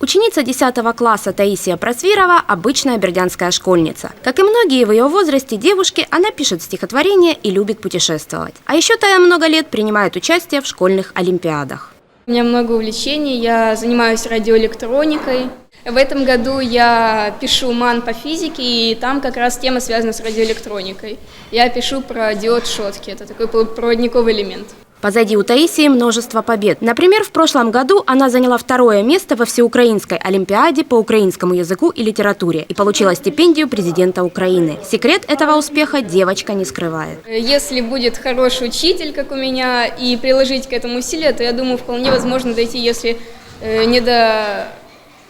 Ученица 10 класса Таисия Просвирова – обычная бердянская школьница. Как и многие в ее возрасте девушки, она пишет стихотворения и любит путешествовать. А еще Тая много лет принимает участие в школьных олимпиадах. У меня много увлечений, я занимаюсь радиоэлектроникой. В этом году я пишу ман по физике, и там как раз тема связана с радиоэлектроникой. Я пишу про диод шотки, это такой проводниковый элемент. Позади у Таисии множество побед. Например, в прошлом году она заняла второе место во всеукраинской олимпиаде по украинскому языку и литературе и получила стипендию президента Украины. Секрет этого успеха девочка не скрывает. Если будет хороший учитель, как у меня, и приложить к этому усилия, то я думаю, вполне возможно дойти, если э, не до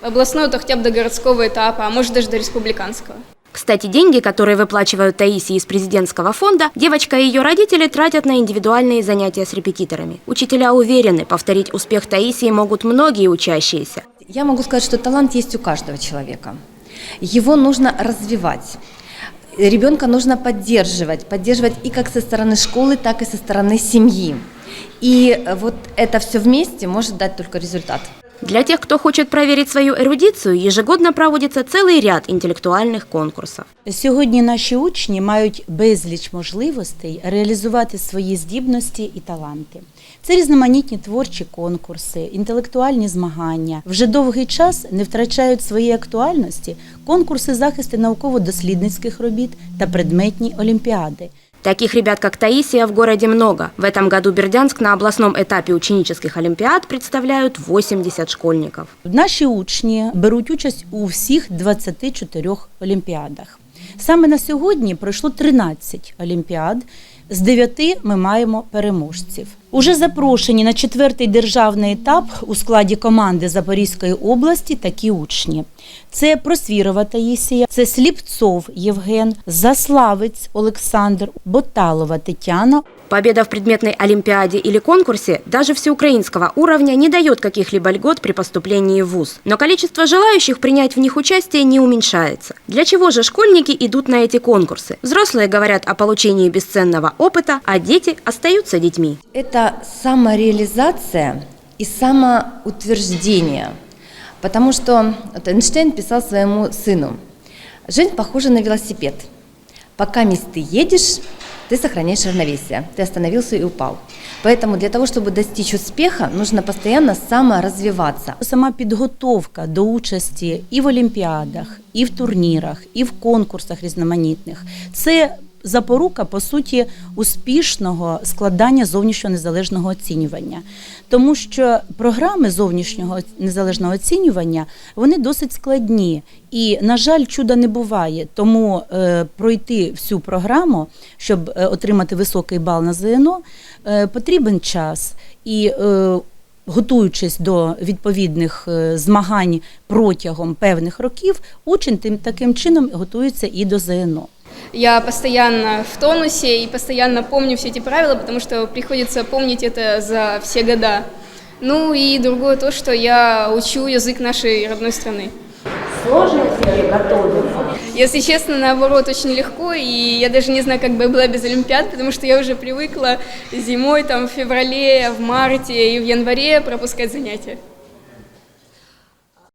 областного, то хотя бы до городского этапа, а может даже до республиканского. Кстати, деньги, которые выплачивают Таисии из президентского фонда, девочка и ее родители тратят на индивидуальные занятия с репетиторами. Учителя уверены, повторить успех Таисии могут многие учащиеся. Я могу сказать, что талант есть у каждого человека. Его нужно развивать. Ребенка нужно поддерживать, поддерживать и как со стороны школы, так и со стороны семьи. И вот это все вместе может дать только результат. Для тех, кто хочет проверить свою эрудицию, ежегодно проводится целый ряд інтелектуальних конкурсів. Сьогодні наші учні мають безліч можливостей реалізувати свої здібності і таланти. Це різноманітні творчі конкурси, інтелектуальні змагання. Вже довгий час не втрачають своєї актуальності конкурси захисту науково-дослідницьких робіт та предметні олімпіади. Таких ребят, как Таисия, в городе много. В этом году Бердянск на областном этапе ученических олимпиад представляют 80 школьников. Наші учні беруть участь у всіх 24 олімпіадах. Саме на сьогодні пройшло 13 олімпіад. З 9 ми маємо переможців. Уже запрошені на четвертий державний етап у складі команди Запорізької області такі учні. Це Просвірова Таїсія, це Сліпцов Євген, Заславець Олександр, Боталова Тетяна. Победа в предметной олимпиаде или конкурсе даже всеукраинского уровня не дает каких-либо льгот при поступлении в ВУЗ. Но количество желающих принять в них участие не уменьшается. Для чего же школьники идут на эти конкурсы? Взрослые говорят о получении бесценного опыта, а дети остаются детьми. Это самореализация и самоутверждение. Потому что вот Эйнштейн писал своему сыну, жизнь похожа на велосипед. Пока ты едешь, ты сохраняешь равновесие. Ты остановился и упал. Поэтому для того, чтобы достичь успеха, нужно постоянно саморазвиваться. Сама підготовка до участі і в олімпіадах, і в турнірах, і в конкурсах різноманітних це запорука по суті успішного складання зовнішнього незалежного оцінювання, тому що програми зовнішнього незалежного оцінювання вони досить складні. І, на жаль, чуда не буває. Тому е, пройти всю програму, щоб е, отримати високий бал на ЗНО, е, потрібен час і. Е, Готуючись до відповідних е, змагань протягом певних років, учень тим таким чином готується і до ЗНО. Я постоянно в тонусе и постоянно помню все эти правила, потому что приходится помнить это за все года. Ну и другое то, что я учу язык нашей родной страны. Сложно тебе готовиться? Если честно, наоборот, очень легко, и я даже не знаю, как бы я была без Олимпиад, потому что я уже привыкла зимой, там, в феврале, в марте и в январе пропускать занятия.